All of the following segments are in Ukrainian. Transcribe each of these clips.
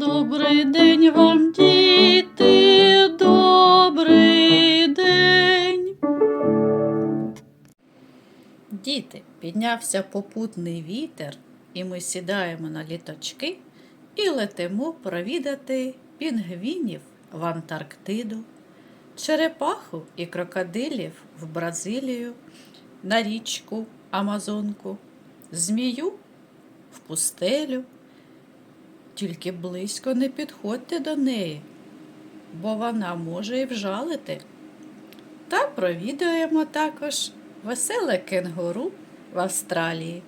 Добрий день вам, діти, добрий день. Діти, піднявся попутний вітер, і ми сідаємо на літочки і летимо провідати пінгвінів в Антарктиду, черепаху і крокодилів в Бразилію, на річку Амазонку, змію в пустелю. Тільки близько не підходьте до неї, бо вона може і вжалити. Та провідаємо також веселе кенгуру в Австралії.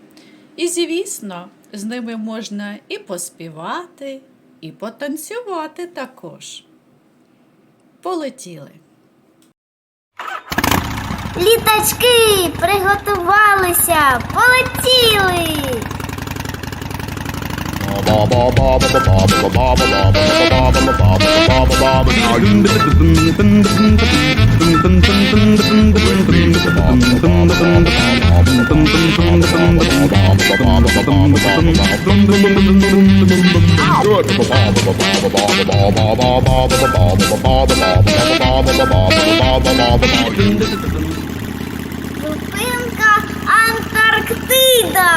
І, звісно, з ними можна і поспівати, і потанцювати також. Полетіли. Літачки приготувалися, полетіли. Зупинка Антарктида.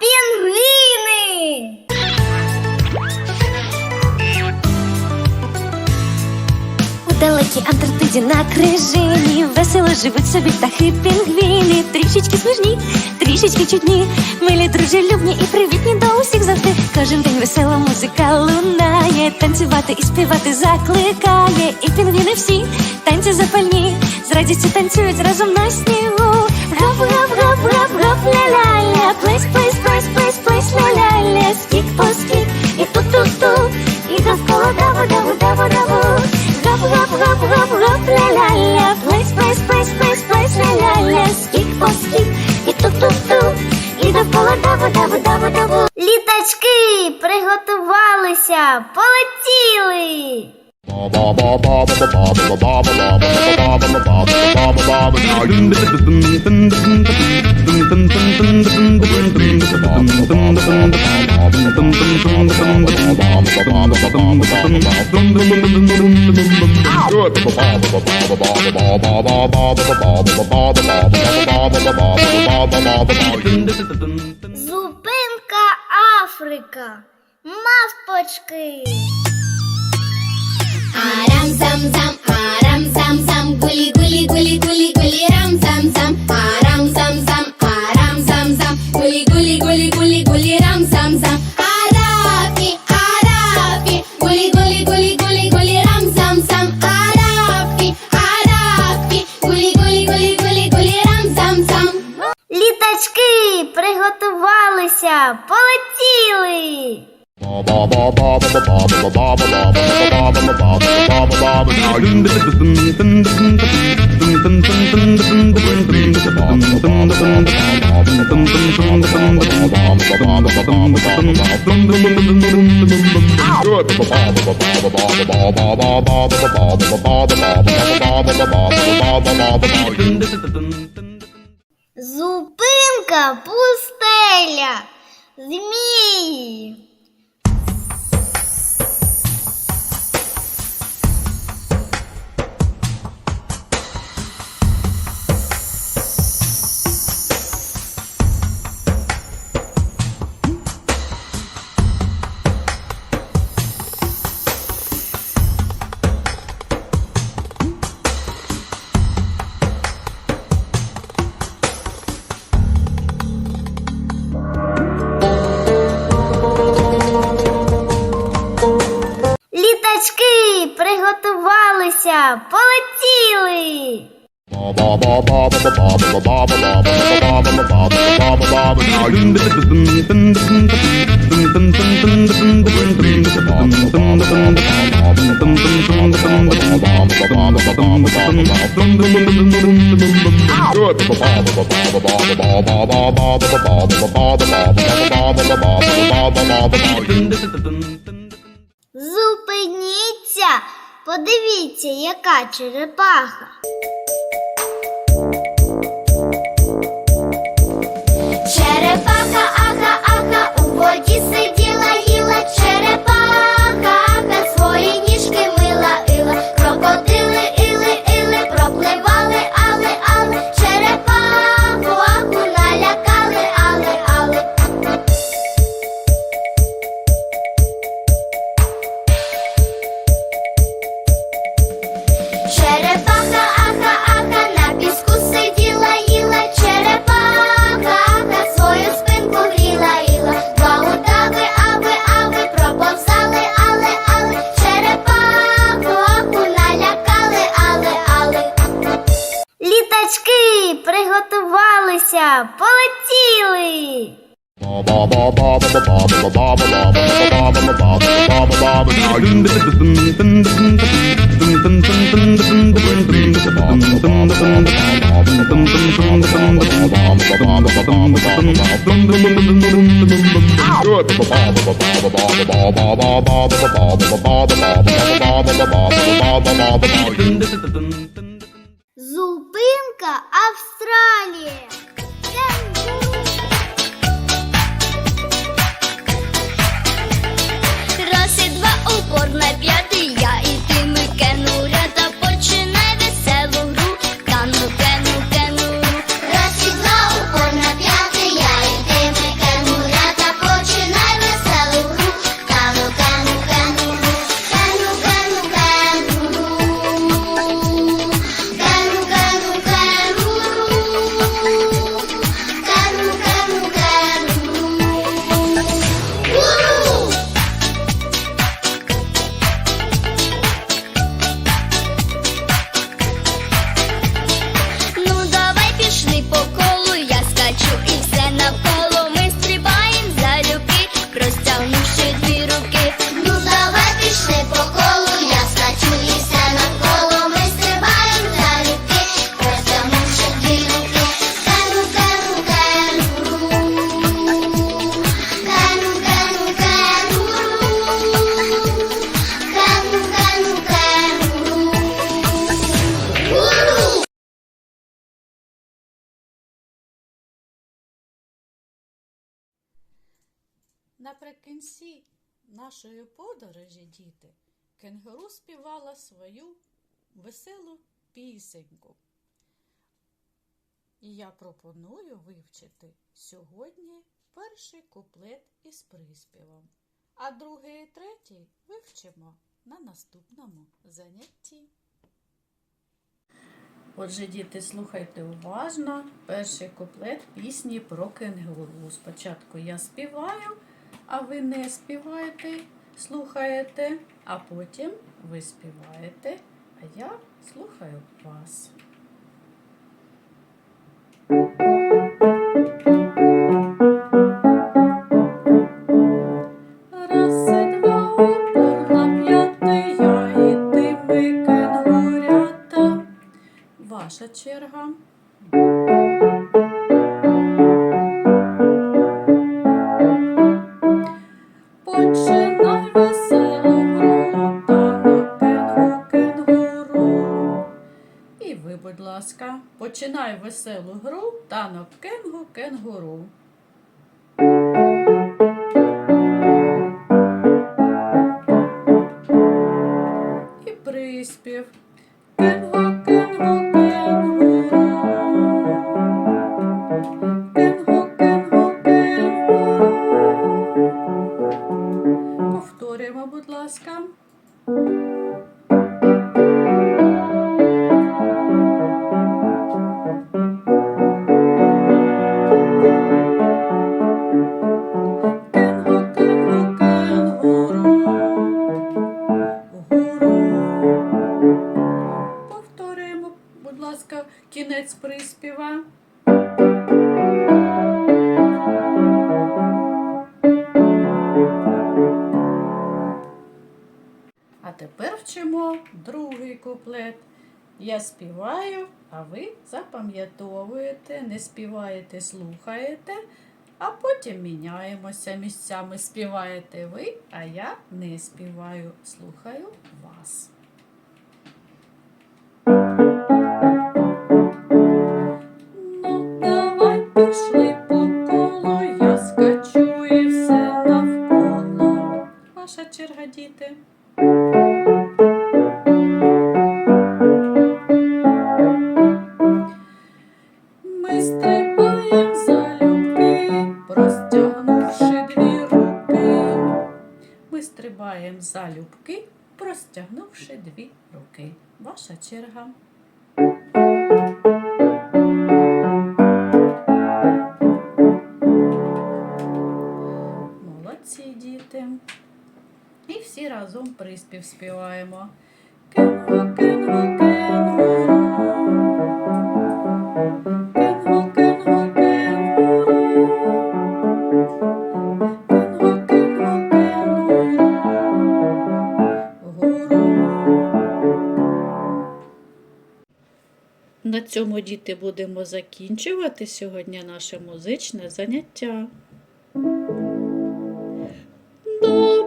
Пінгвіни. Далекій Антарктиді на крижині. Весело живуть собі птахи пінгвіни, трішечки смішні, трішечки чудні, милі, дружелюбні і привітні до усіх завжди. Кожен день весела музика лунає, танцювати і співати закликає. І пінгвіни всі танці запальні, з радістю танцюють разом на снігу. Гап, гап, гап, гап, гап, ля-ля-ля, плес, плес, плес, плес, плес, ля-ля-ля, скік по скік, приготувалися, полетіли. Зупинка Африка. Мавпочки. Арам зам зам, арам зам зам, гули гули гули гули гули рам зам зам, арам зам зам, арам зам зам, гули гули гули гули гули рам зам зам. Арафи, арафи, гули гули гули гули гули рам зам зам. Гули гули гули гули рам зам зам. Літачки приготувалися, полетіли. Зупинка пустеля. Змії. Приготувалися, полетіли. Зупиніться, подивіться, яка черепаха. Зупинка Австралія. Кенгуру. Раз Наприкінці нашої подорожі, діти, кенгуру співала свою веселу пісеньку. І я пропоную вивчити сьогодні перший куплет із приспівом, а другий і третій вивчимо на наступному занятті. Отже, діти, слухайте уважно перший куплет пісні про кенгуру. Спочатку я співаю, а ви не співаєте, слухаєте, а потім ви співаєте, а я слухаю вас. Раз і ласка, починай веселу гру, танок кенгу, кенгуру. І приспів. Кенгу, кенгу, кенгуру. Кенгу, кенгу, кенгуру. Повторюємо, будь ласка. Ласка, кінець приспіва. А тепер вчимо другий куплет. Я співаю, а ви запам'ятовуєте, не співаєте, слухаєте, а потім міняємося місцями. Співаєте ви, а я не співаю, слухаю вас. Діти. Ми стрибаєм залюбки, простягнувши дві руки. Ми стрибаємо залюбки, простягнувши дві руки. Ваша черга. приспів співаємо. Кенго, кенго, кенго. На цьому діти будемо закінчувати сьогодні наше музичне заняття.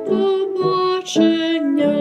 побачення.